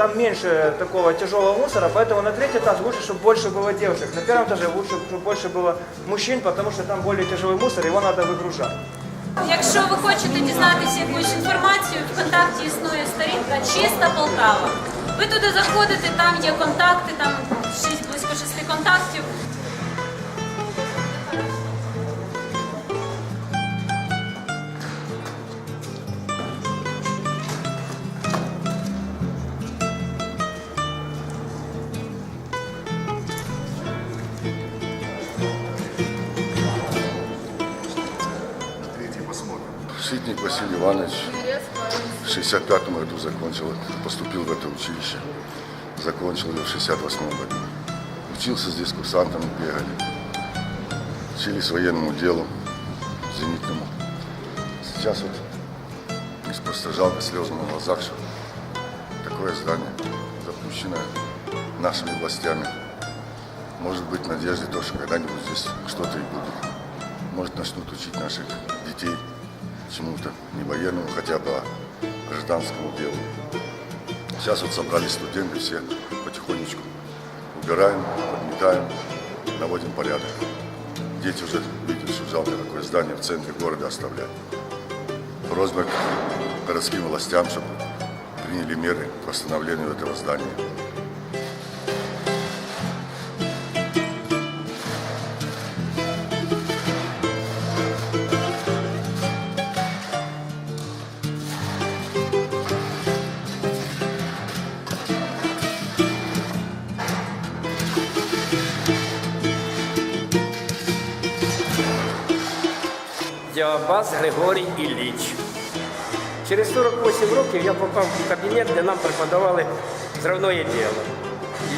там меньше такого тяжелого мусора, поэтому на третий этаж лучше, чтобы больше было девушек. На первом этаже лучше, чтобы больше было мужчин, потому что там более тяжелый мусор, его надо выгружать. Якщо ви хочете дізнатися якусь інформацію, ВКонтакті існує сторінка Чиста Полтава. Ви туди заходите, там є контакти, там шість, близько шести контактів. Ситник Василий Иванович в 65 году закончил, поступил в это училище. Закончил его в 68 году. Учился здесь курсантом, бегали. Учились военному делу, зенитному. Сейчас вот не просто жалко слезы на глазах, что такое здание запущенное нашими властями. Может быть, в надежде то, что когда-нибудь здесь что-то и будет. Может, начнут учить наших детей чему-то, не военному, хотя бы а гражданскому делу. Сейчас вот собрались студенты все потихонечку. Убираем, подметаем, наводим порядок. Дети уже видят, что жалко такое здание в центре города оставлять. Просьба к городским властям, чтобы приняли меры к восстановлению этого здания. Діабаз Григорій Ілліч. Через 48 років я попав в кабінет, де нам преподавали зравное діло.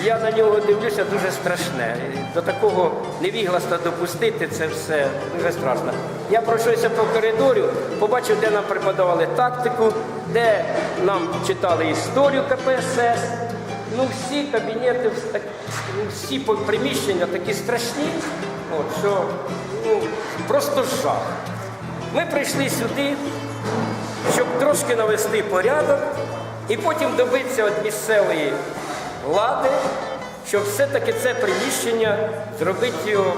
Я на нього дивлюся дуже страшне. До такого невігластва допустити це все дуже страшно. Я пройшовся по коридору, побачив, де нам преподавали тактику, де нам читали історію КПСС. Ну, всі кабінети, ну, всі приміщення такі страшні, от, що ну, просто жах. Ми прийшли сюди, щоб трошки навести порядок і потім добитися від місцевої влади, щоб все-таки це приміщення зробити його,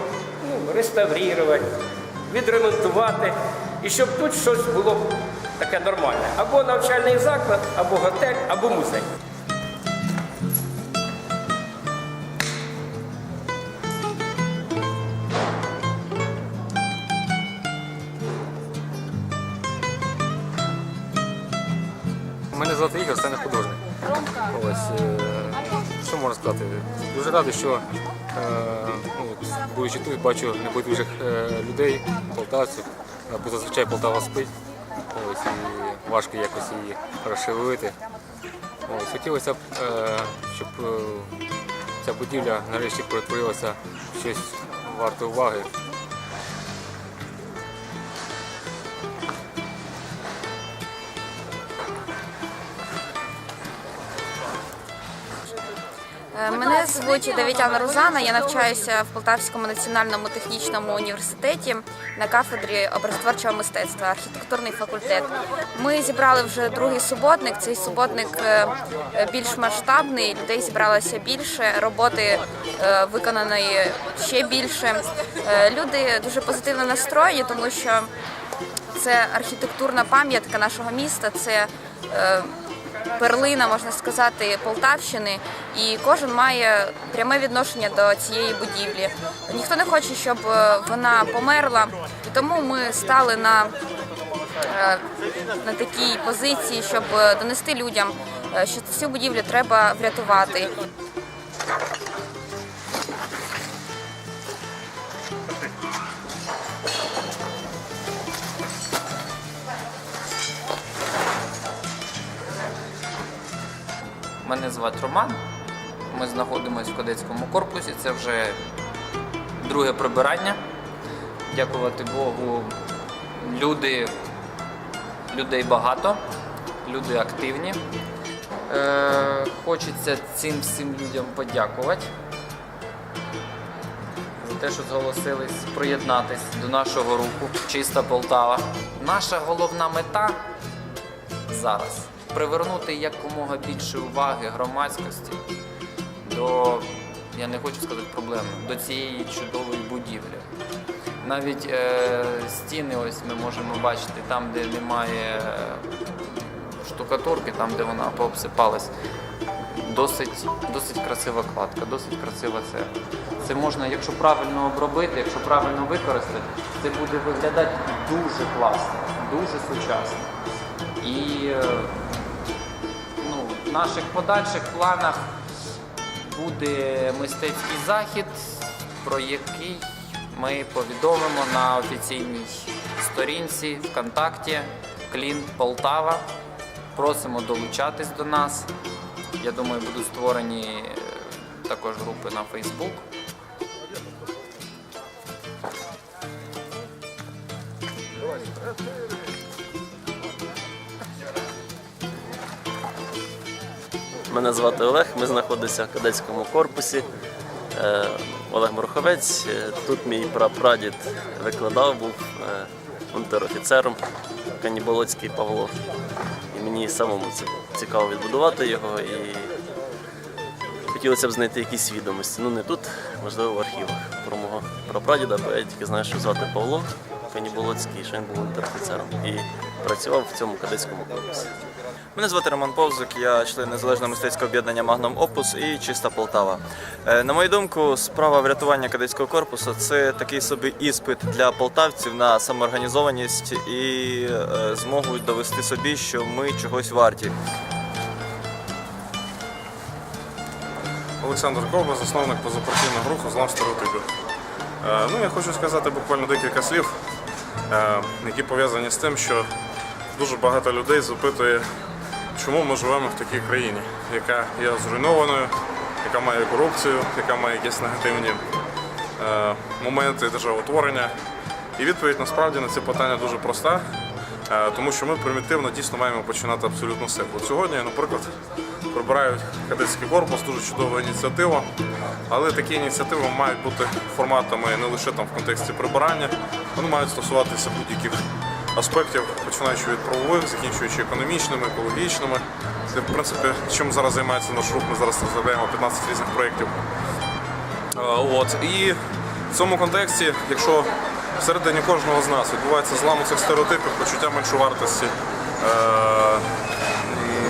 ну, реставрувати, відремонтувати, і щоб тут щось було таке нормальне. Або навчальний заклад, або готель, або музей. Звати Ігор, це не художник. Ось, е, що можна сказати? Дуже радий, що е, ну, будучи тут, бачу небайдужих е, людей, полтавців, бо зазвичай Полтава спить. Ось, і важко якось її розшевелити. Ось, хотілося б, щоб ця будівля нарешті перетворилася в щось варте уваги. Мене звуть Давітяна Розана. Я навчаюся в Полтавському національному технічному університеті на кафедрі образотворчого мистецтва, архітектурний факультет. Ми зібрали вже другий суботник. Цей суботник е, більш масштабний, людей зібралося більше, роботи е, виконаної ще більше. Е, Люди дуже позитивно настроєні, тому що це архітектурна пам'ятка нашого міста. Це е, перлина, можна сказати, Полтавщини, і кожен має пряме відношення до цієї будівлі. Ніхто не хоче, щоб е, вона померла, і тому ми стали на, е, на такій позиції, щоб е, донести людям, що цю будівлю треба врятувати. Мене звати Роман. Ми знаходимося в кадетському корпусі. Це вже друге прибирання. Дякувати Богу, люди, людей багато, люди активні. Е, хочеться цим всім людям подякувати за те, що зголосились приєднатись до нашого руху Чиста Полтава. Наша головна мета зараз. Привернути якомога більше уваги громадськості до, я не хочу сказати проблеми, до цієї чудової будівлі. Навіть е, стіни, ось ми можемо бачити, там, де немає е, штукатурки, там, де вона пообсипалась. Досить, досить красива кладка, досить красива церква. Це можна, якщо правильно обробити, якщо правильно використати, це буде виглядати дуже класно, дуже сучасно. І е, наших подальших планах буде мистецький захід, про який ми повідомимо на офіційній сторінці ВКонтакті Клін Полтава. Просимо долучатись до нас. Я думаю, будуть створені е, також групи на Фейсбук. Мене звати Олег, ми знаходимося в кадетському корпусі. Е, Олег Мороховець. Е, Тут мій прапрадід викладав, був е, унтер-офіцером Каніболоцький Павло. І мені самому цікаво відбудувати його і хотілося б знайти якісь відомості. Ну не тут, можливо, в архівах про мого прапрадіда, бо я тільки знаю, що звати Павло Каніболоцький, що він був унтер-офіцером і працював в цьому кадетському корпусі. Мене звати Роман Повзук, я член незалежного мистецького об'єднання Магнум Опус і Чиста Полтава. Е, На мою думку, справа врятування кадетського корпусу це такий собі іспит для полтавців на самоорганізованість і е, змогу довести собі, що ми чогось варті. Олександр Ковба, засновник позапартійного руху злам стереотипів. Е, Ну, я хочу сказати буквально декілька слів, які пов'язані з тим, що дуже багато людей запитує, чому ми живемо в такій країні, яка є зруйнованою, яка має корупцію, яка має якісь негативні е, моменти державотворення. І відповідь насправді на це питання дуже проста, е, тому що ми примітивно дійсно маємо починати абсолютно все. От сьогодні, наприклад, прибирають кадетський корпус, дуже чудова ініціатива. Але такі ініціативи мають бути форматами не лише там в контексті прибирання, вони мають стосуватися будь-яких аспектів, починаючи від правових, закінчуючи економічними, екологічними. Це, в принципі, чим зараз займається наш рух. Ми зараз розглядаємо 15 різних проєктів. От. І в цьому контексті, якщо всередині кожного з нас відбувається злам цих стереотипів, почуття меншовартості, е,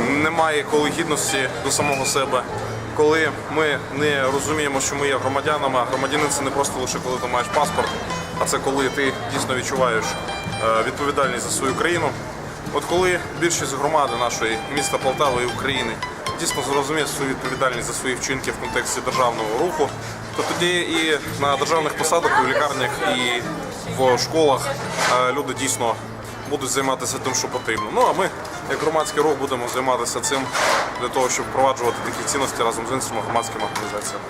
немає коли гідності до самого себе, коли ми не розуміємо, що ми є громадянами, а громадянин це не просто лише коли ти маєш паспорт, а це коли ти дійсно відчуваєш е, відповідальність за свою країну. От коли більшість громади нашої міста Полтави і України дійсно зрозуміє свою відповідальність за свої вчинки в контексті державного руху, то тоді і на державних посадах, в лікарнях, і в школах е, люди дійсно будуть займатися тим, що потрібно. Ну а ми, як громадський рух, будемо займатися цим для того, щоб впроваджувати такі цінності разом з іншими громадськими організаціями.